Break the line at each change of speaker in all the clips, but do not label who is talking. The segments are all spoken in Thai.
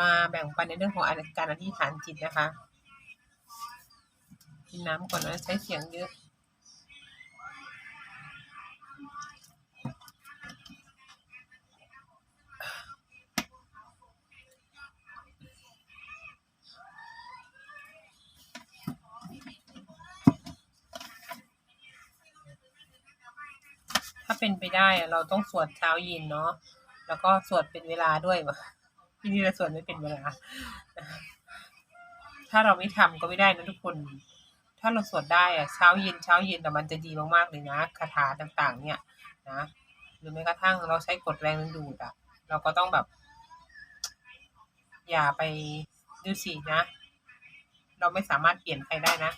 มาแบ่งปันในเรื่องของการอธิษฐานจิตนะคะ กินน้ำก่อนนะใช้เสียงเยอะถ้าเป็นไปได้เราต้องสวดเช้าเย็นเนาะแล้วก็สวดเป็นเวลาด้วย วะที่นี่เราสวดไม่เป็นเวลา ถ้าเราไม่ทำก็ไม่ได้นะทุกคน ถ้าเราสวดได้อะเช้าเย็นเช้าเย็นแต่มันจะดีมากๆเลยนะคาถาต่างๆ เนี่ยนะหรือแม้กระทั่งเราใช้กดแรงดึงดูดอะเราก็ต้องแบบ อย่าไปดูสินะ เราไม่สามารถเปลี่ยนใครได้นะ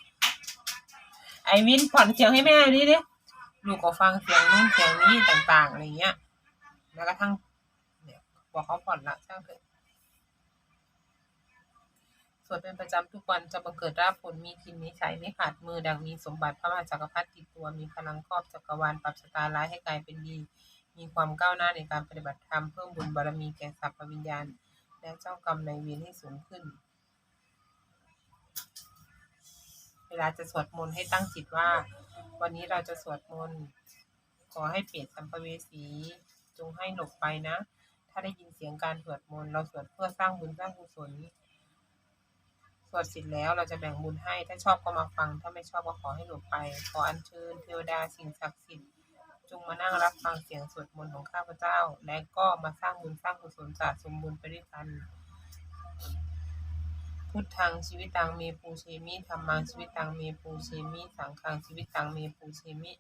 ไอวินผ่อนเสียงให้แม่ดิดิลูกก็ฟังเสียงนู้นเสียงนี้ต่างๆอะไรเงี้ยแม้วกระทั่งเนี่ยบอกเขาผ่อนละช่างเถอะ สวดเป็นประจำทุกวันจะบังเกิดราผลมีทินมีใช้ไม่ขาดมือดังมีสมบัติพระมหาจักรพรรดิติดตัว มีพลังครอบจักรวาลปรับชะตาร้ายให้กลายเป็นดี มีความก้าวหน้าในการปฏิบัติธรรมเพิ่มบุญบารมีแก่สรรพวิญญาณ และเจ้ากรรมในายเวรให้สูงขึ้น เวลาจะสวดมนต์ให้ตั้งจิตว่า วันนี้เราจะสวดมนต์ขอให้เปรตสัมภเวสีจงให้หลบไปนะ ถ้าได้ยินเสียงการสวดมนต์เราสวดเพื่อสร้างบุญสร้างกุศล สวดเสร็จแล้วเราจะแบ่งบุญให้ ถ้าชอบก็มาฟัง ถ้าไม่ชอบก็ขอให้หลบไป ขออัญเชิญเทวดาสิ่งศักดิ์สิทธิ์จงมานั่งรับฟังเสียงสวดมนต์ของข้าพเจ้า และก็มาสร้างบุญสร้างกุศลสะสมบุญไปด้วยกัน พุทธังชีวิตังเมปูเชมิธรรมังชีวิตังเมปูเชมิสังฆังชีวิตังเมปูเชมิ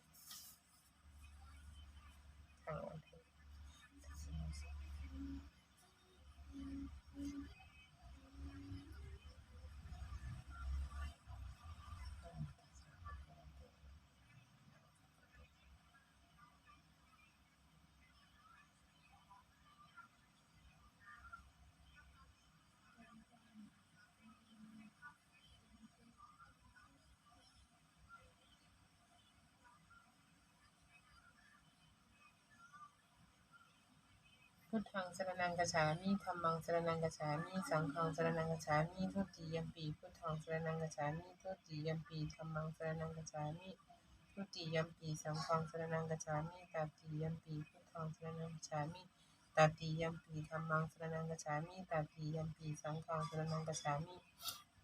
พุทธังสรนังกัจฉามิธรรมังสรนังกัจฉามิสังฆังสรนังกัจฉามิทุติยมปีพุทธังสรนังกัจฉามิทุติยมปีธรรมังสรนังกัจฉามิทุติยมปีสังฆังสรนังกัจฉามิตติยมปีพุทธังสรนังกัจฉามิตติยมปีธรรมังสรนังกัจฉามิตติยมปีสังฆังสรนังกัจฉามิ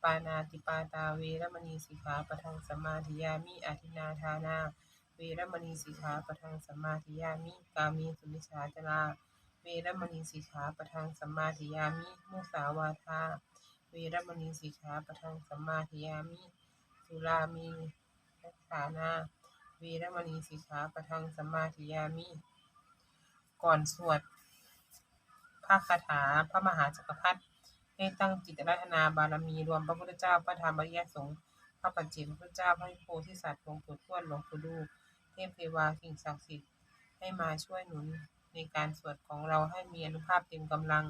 ปานาติปาตาเวรมณีสิกขาปะทังสมาธิยามิอธินาทานา เวรมณีสิกขาปะทังสมาธิยามิ กามีสุมิชฌาจาา เวรมณีสิกขาปะทังสัมมาธิยามิ มุสาวาทา เวรมณีสิกขาปะทังสัมมาธิยามิ สุรามีรักษานา เวรมณีสิกขาปะทังสัมมาธิยามิ ก่อนสวดพระคาถาพระมหาจักรพรรดิให้ตั้งจิตรัตนาบารมีรวมพระพุทธเจ้าพระธรรมอริยสงฆ์พระปัจเจกพุทธเจ้าพระโพธิสัตว์หลวงปู่ทวดหลวงปู่ดูเทพเทวาสิ่งศักดิ์สิทธิ์ให้มาช่วยหนุน ในการสวดของเราให้มีอนุภาพเต็มกำลัง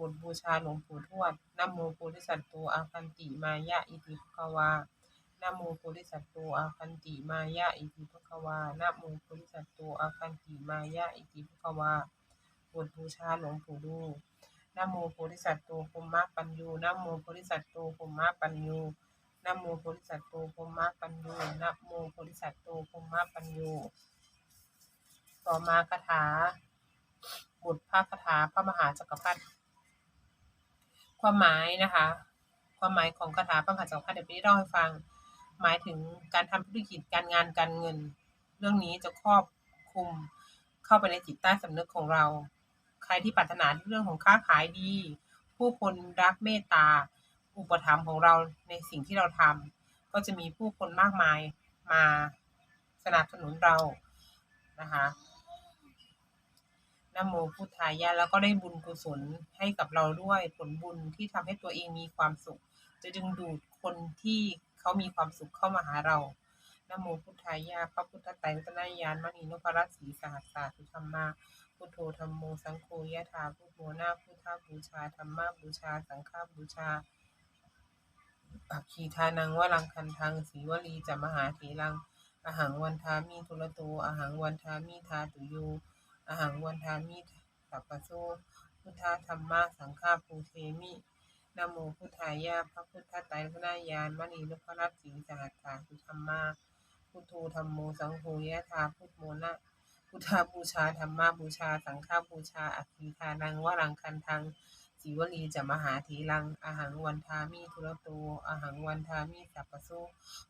บทบูชาหลวงปู่ทวดนโมโพธิสัตว์โตอาคันติมายะอิติภควานโมโพธิสัตว์โตอาคันติมายะอิติภควานโมโพธิสัตว์โตอาคันติมายะอิติภควาบทบูชาหลวงปู่ดูนโมโพธิสัตว์โตภูมิมะปัญญูนโมโพธิสัตว์โตภูมิมะปัญญูนโมโพธิสัตว์โตภูมิมะปัญญูนโมโพธิสัตว์โตภูมิมะปัญญู ต่อมาคาถาบทพระคาถาพระมหาจักรพรรดิความหมายนะคะ ความหมายของคาถาพระมหาจักรพรรดิเดี๋ยวพี่เล่าให้ฟัง หมายถึงการทำธุรกิจการงานการเงิน เรื่องนี้จะครอบคลุมเข้าไปในจิตใต้สำนึกของเรา ใครที่ปรารถนาเรื่องของค้าขายดี ผู้คนรักเมตตา อุปถัมภ์ของเราในสิ่งที่เราทำก็จะมีผู้คนมากมายมาสนับสนุนเรานะคะ นะโมพุทธายะแล้วก็ได้บุญกุศลให้กับเราด้วยผลบุญที่ทำให้ตัวเองมีความสุข จะดึงดูดคนที่เขามีความสุขเข้ามาหาเรานะโมพุทธายะพระพุทธไตรรัตนญาณมณีนพรัตน์ศรีสหัสสาธุธรรมาพุทโธธรรมโมสังโฆยะถาพุทโธนาพุทธบูชาธรรมบูชา สังฆบูชาอัคคีทานังวรังคันทังสีวลีจะมหาเถรังอหังวันทามิทุระโตอหังวันทามิทาตุโย อหังวันทามิสัพพะโซพุพุทธธรรมะสังฆาปูเทมินโมพุทธายะพระพุทธไตรสนญาณมณีนพรัตสีสหัสสาสุธรรมาพุทโธธรรมโมสังโฆยะธาพุทโมนะพุทธาบูชาธรรมาบูชา สังฆาบูชาอัคคีทานังวรังคันทังสีวลีจะมหาธีรังอาหังวันทามิทุระโตอาหังวันทามิสัพพโส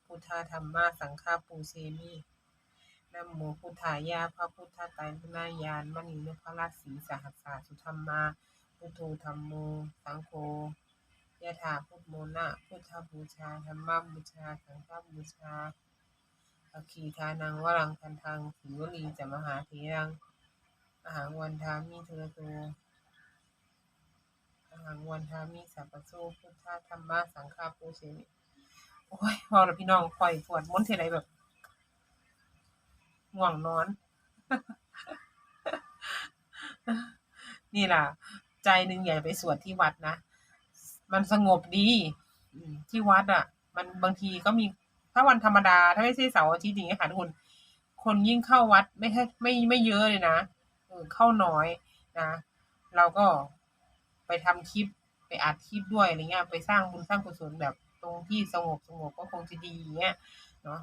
พุทธธรรมาสังฆาปูเชมิ นะโมพุทธายะพระพุทธไตรสนญาณมณีนพรัตน์สีสหัสสาสุธรรมาพุทโธธรรมโม สังโฆยะถาพุทโมนะพุทธบูชาธรรมบูชาสังฆบูชาอคีทานังวรังคันทังสีวลีจะมหาเทรังอาหังวันทามิเทระโตอาหังวันทามิสัพพโสพุทธธรรมะสังฆาปูเชมิโอ้ยพอแล้วพี่น้องปล่อยปวดมนเทไรแบบ ง่วงนอน นี่ล่ะ ใจหนึ่งอย่าไปสวดที่วัดนะ มันสงบดีที่วัดอะ มันบางทีก็มีถ้าวันธรรมดา ถ้าไม่ใช่เสาร์อาทิตย์อย่างเงี้ค่ะทุกคนคนยิ่งเข้าวัดไม่ใช่ไม่ไม่เยอะเลยนะเข้าน้อยนะเราก็ไปทำคลิปไปอัดคลิปด้วยอะไรเงี้ยไปสร้างบุญสร้างกุศลแบบตรงที่สงบสงบก็คงจะดีเงี้ยเนาะ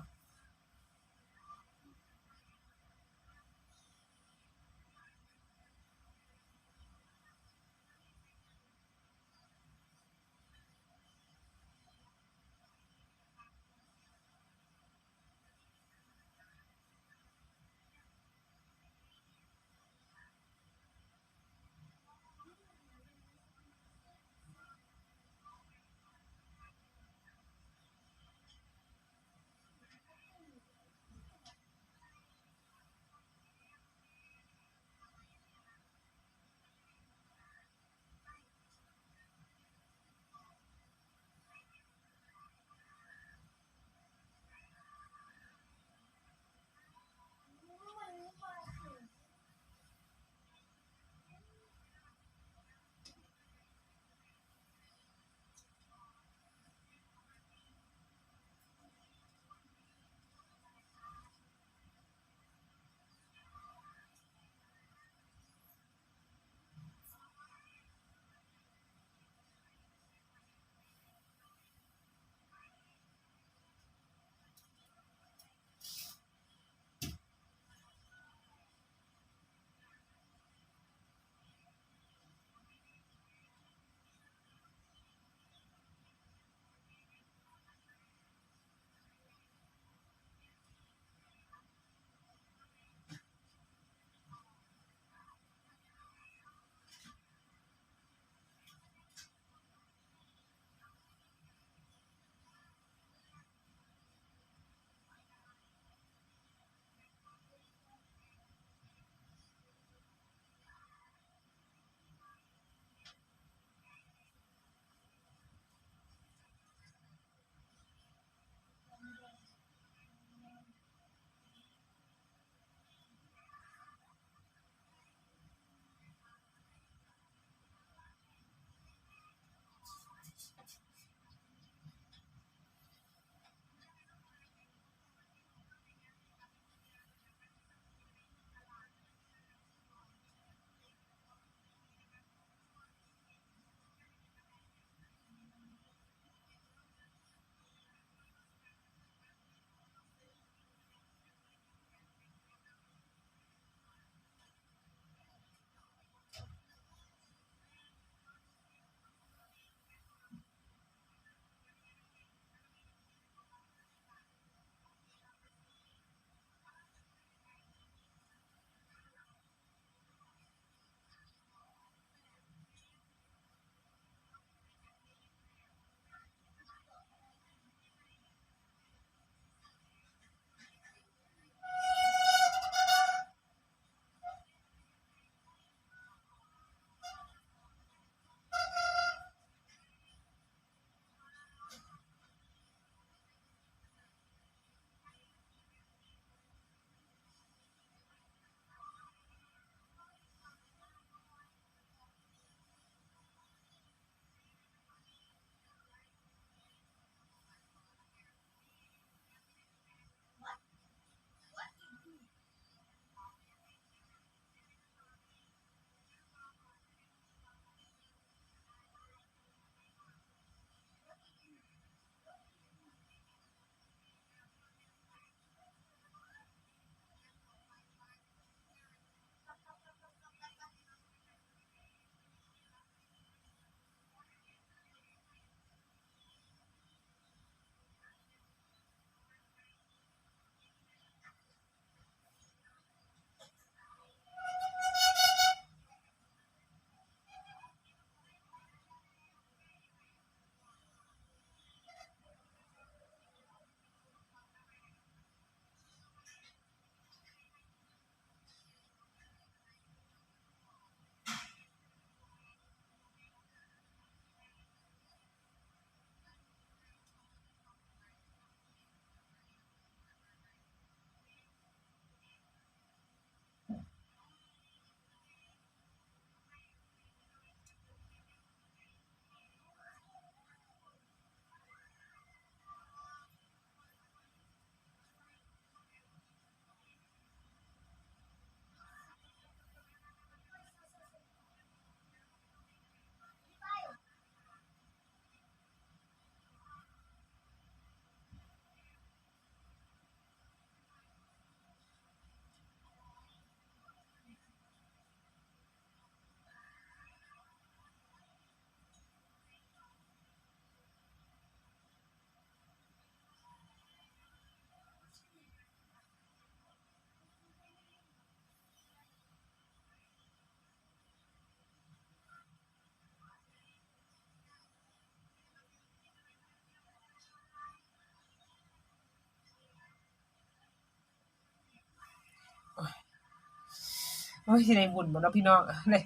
โอ้ยสิได้บุญบ่เนาะพี่น้องเลย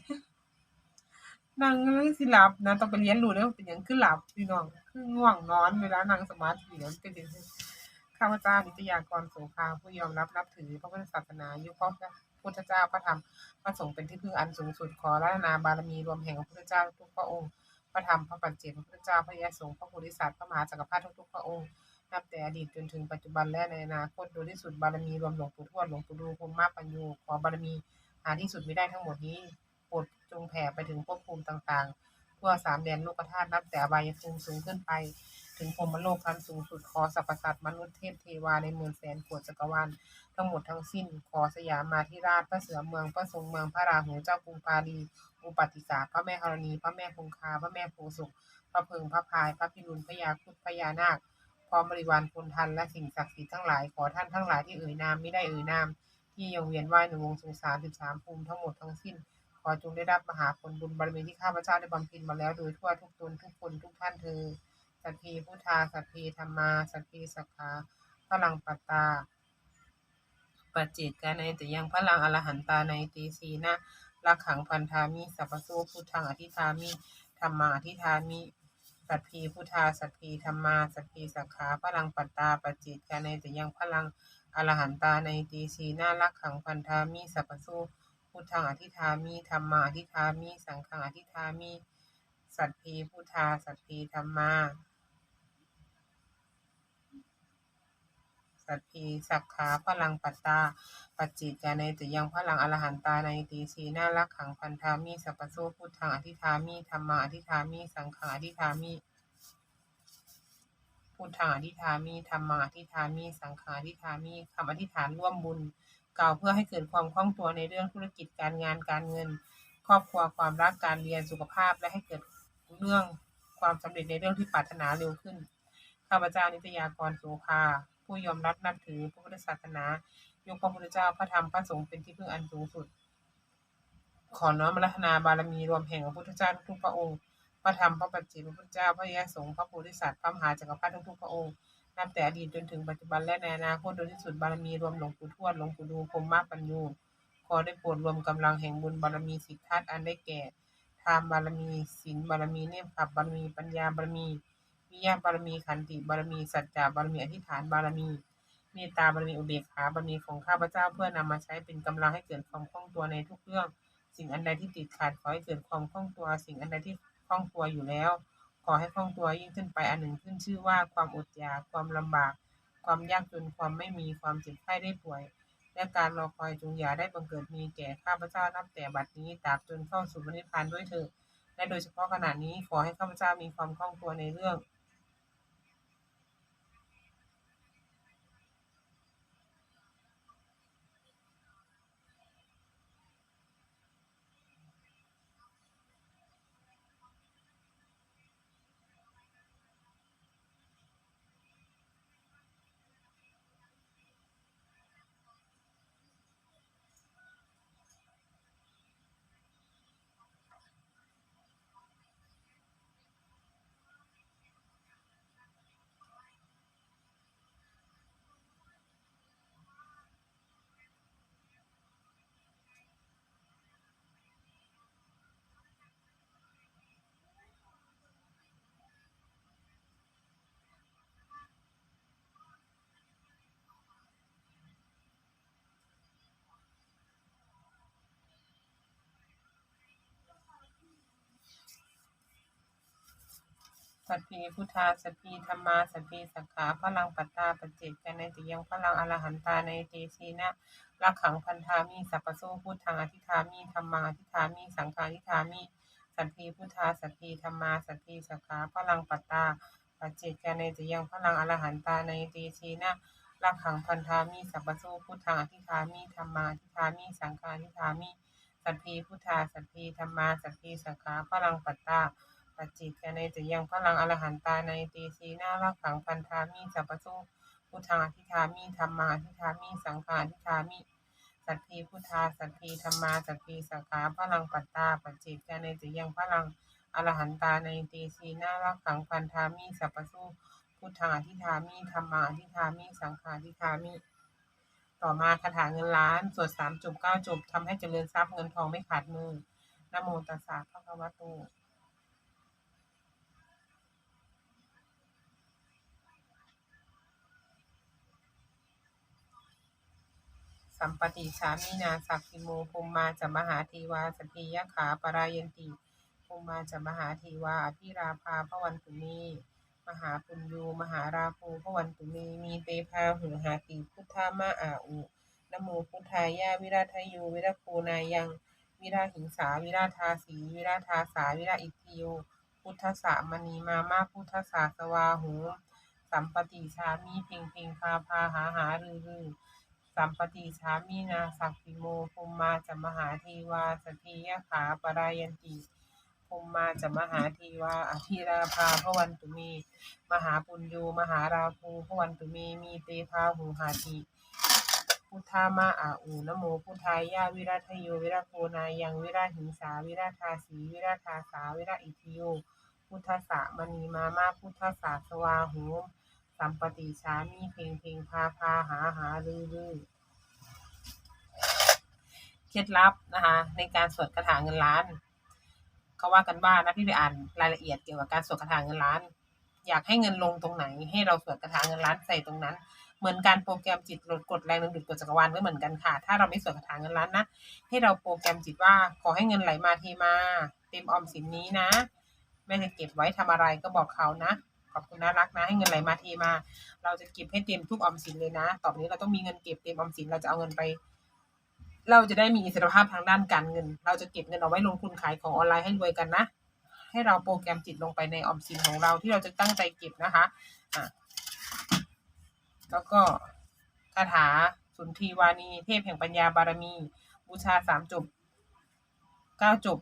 นั่งเลยสิหลับนะต้องไปเรียนรู้เด้อเป็นหยังคือหลับพี่น้องคือง่วงนอนเวลานั่งสมาธิแล้วมันเป็นจังซี่ข้าพเจ้านิตยากรโสภาผู้ยอมรับนับถือพระพุทธศาสนาอยู่พร้อพระพุทธเจ้าพระธรรมพระสงฆ์เป็นที่พึ่งอันสูงสุดขอรัตนาบารมีรวมแห่งพระพุทธเจ้าทุกพระองค์พระธรรมพระปัจเจกพระพุทธเจ้าพระยาสงฆ์พระโพธิสัตว์พระมหาจักรพรรดิทุกพระองค์นับแต่อดีตจนถึงปัจจุบันและในอนาคตโดยที่สุดบารมีรวมหลวงปู่ทวดหลวงปู่ดูภูมิมาปัญญูขอบารมีาที่สุดไม่ได้ทั้งหมดนี้โปรดจงแผ่ไปถึงภพภูมิต่างๆ ทั่วสามแดนโลกธาตุนับแต่อบายภูมิสูงขึ้นไป ถึงพรหมโลกขั้นสูงสุดขอสรรพสัตว์มนุษย์เทพเทวาในหมื่นแสนโกฏจักรวาลทั้งหมดทั้งสิ้น ขอสยามมาธิราชพระเสือเมืองพระทรงเมืองพระราหูเจ้ากรุงปาลีอุปติสาพระแม่ธรณี พระแม่คงคา พระแม่โพสุขพระเพิงพระพาย พระพิรุณพระยาครุฑพญานาคพร้อมบริวารพลทันและสิ่งศักดิ์สิทธิ์ทั้งหลายขอท่านทั้งหลายที่เอ่ยนามไม่ได้เอ่ยนาม ที่ยังเวียนว่ายในวงสงสารสิบสามภูมิทั้งหมดทั้งสิ้น ขอจงได้รับมหาผลบุญบารมีที่ข้าพเจ้าได้บำเพ็ญมาแล้วโดยทั่วทุกตนทุกคนทุกท่านเธอ สัพพีพุทธา สัพพีธรรมา สัพพีสักขาพลังปัตตาปัจเจกาในแต่ยังพลังอรหันตาในตีสีนะลักขังพันธามิสัพพโสพุทธังอธิธามิธรรมาอธิธามิสัพพีพุทธาสัพพีธรรมา สัพพีสักขาพลังปัตตาปัจจิตกาในแต่ยังพลัง อรหันตาในตีสีนารักขังพันธามิสัพพสูพุทธังอธิธามิธรรมาอธิธามิสังฆังอธิธามิสัพพีพุทธาสัพพีธรรมาสัพพีสักขาพลังปัตตา ปัจจิตาในแต่ยังพลังอรหันตาในตีสีนารักขังพันธามิสัพพโสพุทธังอธิธามิธรรมาอธิธามิสังฆังอธิธามิ พุทธังอธิษฐามิธรรมังอธิษฐามิสังฆังอธิษฐามิคำอธิษฐานร่วมบุญกล่าวเพื่อให้เกิดความคล่องตัวในเรื่องธุรกิจการงานการเงิน ครอบครัวความรักการเรียนสุขภาพและให้เกิดเรื่องความสำเร็จในเรื่องที่ปรารถนาเร็วขึ้นข้าพเจ้านิตยากรโสภาผู้ยอมรับนับถือพระพุทธศาสนายกพระพุทธเจ้าพระธรรมพระสงฆ์เป็นที่พึ่งอันสูงสุด ขอน้อมรัตนาบารมีรวมแห่งพระพุทธเจ้าทุกพระองค์ พระธรรมพระปัจเจกพระพุทธเจ้าพระยสงฆ์พระโพธิสัตว์พระมหาจักรพรรดิทุกๆพระองค์นับแต่อดีตจนถึงปัจจุบันและในอนาคตโดยที่สุดบารมีรวมหลวงปู่ทวดหลวงปู่ดูพรมมาปัญญูขอได้โปรดรวมกำลังแห่งบุญบารมีสิทธาตุอันได้แก่ทานบารมีศีลบารมีเนมขับบารมีปัญญาบารมีวิญญาบารมีขันติบารมีสัจจะบารมีอธิษฐานบารมีเมตตาบารมีอุเบกขาบารมีของข้าพเจ้าเพื่อนำมาใช้เป็นกำลังให้เกิดความคล่องตัวในทุกเรื่อง สิ่งอันใดที่ติดขัดขอให้เกิดความคล่องตัว สิ่งอันใดที่ คล่องตัวอยู่แล้ว ขอให้คล่องตัวยิ่งขึ้นไปอันหนึ่งขึ้นชื่อว่าความอดอยากความลำบาก ความยากจนความไม่มีความเจ็บไข้ได้ป่วย และการรอคอยจงอย่าได้บังเกิดมีแก่ข้าพเจ้านับแต่บัดนี้ตราบจนเข้าสู่พระนิพพานด้วยเถิดและโดยเฉพาะขณะนี้ขอให้ข้าพเจ้ามีความคล่องตัวในเรื่อง สัพพีพุทธาสัพพีธรรมาสัพพีสักขาพลังปัตตาปัจเจกันในติยังพลังอรหันตาในเตชีนะรักขังพันธามิสัพพโสพุทธังอธิธามิธรรมังอธิธามิสังฆาอธิธามิสัพพีพุทธาสัพพีธรรมาสัพพีสักขาพลังปัตตาปัจเจกันในติยังพลังอรหันตาในเตชีนะรักขังพันธามิสัพพโสพุทธังอธิธามิธรรมังอธิธามิสังฆาอธิธามิสัพพีพุทธาสัพพีธรรมาสัพพีสักขาพลังปัตตา ปัจจิตในจะยังพลังอรหันตาในตีสีนารักขังพันธามิสัพพสุพุทธาทิธามิธรรมาทิธามิสังฆาทิธามิสัพพีพุทธาสัพพีธรรมาสัพพีสังฆาพลังปัตตาปัจจิตในจะยังพลังอรหันตาในตีสีนารักขังพันธามิสัพพสุพุทธาทิธามิธรรมาทิธามิสังฆาทิธามิต่อมาคาถาเงินล้าน สวดสามจบเก้าจบทำให้เจริญทรัพย์เงินทองไม่ขาดมือนโมตัสสะภะคะวะ สัมปติชามินาสักขิโมภูมิมาจะมหาเทวาสพเพยขาปรายันติภูมิมาจะมหาเทวาอภิราภาพวันตุเมมหาปุญญูมหาราภูพวันตุเมมีเตพาหุหาติพุทธามาอาอุนะโมพุทธายาวิราทโยวิราโคนายังวิราหิงสาวิราทาสีวิราทาสาวิราอิทิโยพุทธสามณีมามาพุทธสาสวาหูสัมปติชามีเพ่งเพ่งพาพาหาหารือรือ สัมปติชามีนาสักขิโมภูมิมาจะมหาเทวาสพเพยขาปรายันติภูมิมาจะมหาเทวาอภิราภาพวันตุเมมหาปุญญูมหาราภูพวันตุเมมีเตพาหูหาติพุทธามาอาอูนะโมพุทธายาวิราทโยวิราโคนายังวิราหิงสาวิราทาสีวิราทาสาวิราอิทิโยพุทธสะมณีมามาพุทธสาสวาหู สัมปติชามีเพลงเพลงพาพาหาหาลือลือเคล็ดลับนะคะ ในการสวดคาถาเงินล้านเขาว่ากันว่านะพี่ไปอ่านรายละเอียดเกี่ยวกับการสวดคาถาเงินล้าน อยากให้เงินลงตรงไหน ให้เราสวดคาถาเงินล้านใส่ตรงนั้น เหมือนการโปรแกรมจิตลดกดแรงดึงดูดกดจักรวาลก็เหมือนกันค่ะ ถ้าเราไม่สวดคาถาเงินล้านนะให้เราโปรแกรมจิตว่าขอให้เงินไหลมาเทมา เต็มออมสินนี้นะแม่จะเก็บไว้ทำอะไรก็บอกเขานะ อบคุณน่ารักนะให้เงินไหลมาเทมา เราจะเก็บให้เต็มทุกออมสินเลยนะ ต่อไปนี้เราต้องมีเงินเก็บเต็มออมสินเราจะเอาเงินไป เราจะได้มีอิสรภาพทางด้านการเงิน เราจะเก็บเงินเอาไว้ลงทุนขายของออนไลน์ให้รวยกันนะ ให้เราโปรแกรมจิตลงไปในออมสินของเราที่เราจะตั้งใจเก็บนะคะอะแล้วก็คาถาสุนทรีวานีเทพแห่งปัญญาบารมี บูชาสามจบเก้าจบ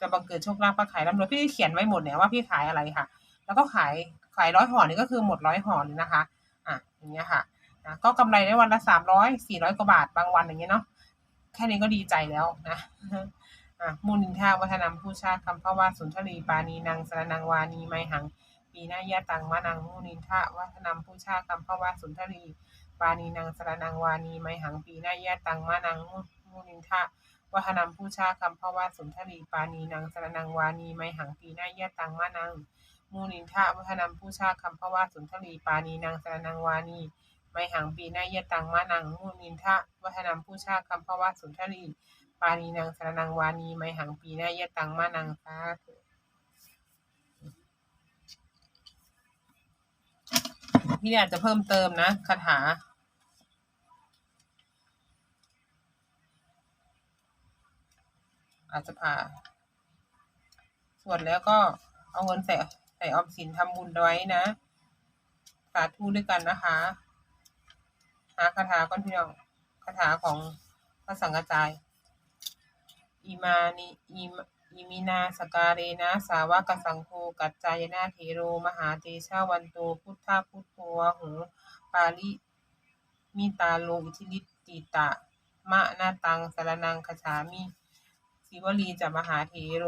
จะบังเกิดโชคลาภค้าขายร่ำรวยพี่เขียนไว้หมดเนี่ยว่าพี่ขายอะไรค่ะ แล้วก็ขายขายร้อยห่อนี่ก็คือหมดร้อยห่อเลยนะคะอะอย่างเงี้ยค่ะนะก็กำไรได้วันละสามร้อยสี่ร้อยกว่าบาทบางวันอย่างเงี้ยเนาะแค่นี้ก็ดีใจแล้วนะอะมูลนินทาวัฒนำผู้ชาคำพระว่าสุนทรีปานีนางสรนังวานีไมหังปีหน้ายะตังมานังมูนินทะวัฒนำผู้ชาคำพระว่าสุนทรีปานีนางสรนังวานีไมหังปีหน้ายะตังมานังมูนินทะวัฒนำผู้ชาคำพระว่าสุนทรีปานีนางสรนังวานีไมหังปีหน้ายะตังมานัง มูนินทะวัฒนำผู้ชาคำพระว่าสุนทรีปานีนางสรนังวานีไมหังปีนายตังมานังมูนินทะวัฒนำผู้ชาคำพระว่าสุนทรีปานีนางสรนังวานีไมหังปีนายตังมานังสาธุพี่อยากจะเพิ่มเติมนะคาถาอาจจะผ่าส่วนแล้วก็เอาเงินใส่ ส่ออมสินทำบุญไว้นะ สาธุด้วยกันนะคะ หาคาถาก้อนพี่น้องคาถาของพระสังฆจายอิมานิอิมอิมินาสการเรนะสาวกสังโฆกัจจายนาเทโร มหาเตชาวันโต พุทธาพุทโธวหูปาลิมิตาโลอิทิลิติตะ มะนาตังสารนังคฉามิ สิวลีจะมหาเทโร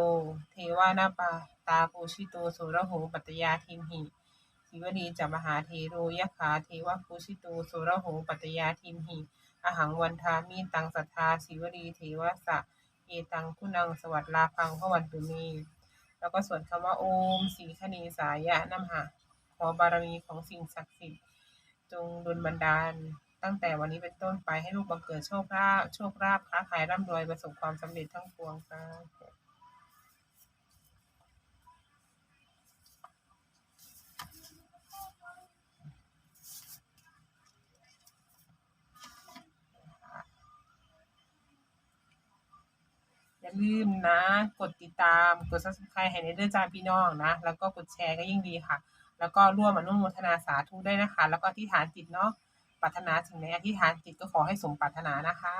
เทวานาปา ตาปูชิโตโสระโหปัตยาทิมหิสิวลีจะมหาเทโรยะขาเทวปูชิโตโสระโหปัตยาทิมหิอหังวันทามิตังสัทธาสิวลีเทวสะเอตังคุณังสวัสดลาพังพระวันตุเมแล้วก็สวดคำว่าโอมสีคณีสายะนัมหะขอบารมีของสิ่งศักดิ์สิทธิ์จงดลบันดาล ตั้งแต่วันนี้เป็นต้นไปให้ลูกบังเกิดโชคลาภโชคลาภค้าขายร่ำรวยประสบความสำเร็จทั้งปวงค่ะ อย่าลืมนะ กดติดตามกด subscribe ให้ในเด้อจานพี่น้องนะ แล้วก็กดแชร์ก็ยิ่งดีค่ะ แล้วก็ร่วมอนุโมทนาสาธุด้วยนะคะ แล้วก็ที่ฐานจิตเนาะปรารถนาสิ่งไหนอธิษฐานจิตก็ขอให้สมปรารถนานะคะ